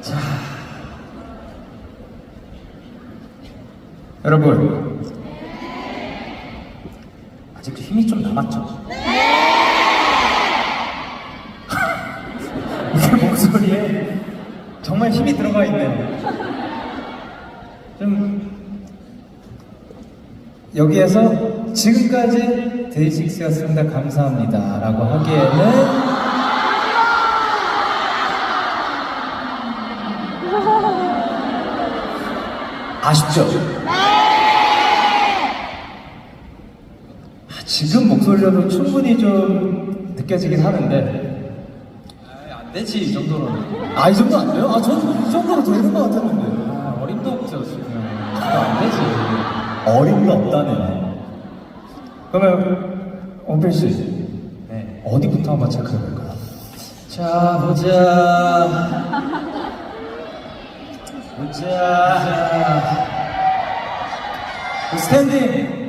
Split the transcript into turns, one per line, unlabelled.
자. 여러분. 아직도 힘이 좀 남았죠? 이게 목소리에 정말 힘이 들어가 있네요. 좀 여기에서 지금까지 데이식스였습니다. 감사합니다. 라고 하기에는 아쉽죠? 아, 지금 목소리로도 충분히 좀 느껴지긴 하는데
안 되지 이 정도로는
아 이 정도 안 돼요? 아 저는 이 정도로 되는 것 같았는데
아, 어림도 없죠 지금 안 되지
어림도 없다네 그러면 원필 씨
네.
어디부터 한번 체크해 볼까요?
자 보자 보자.
스탠딩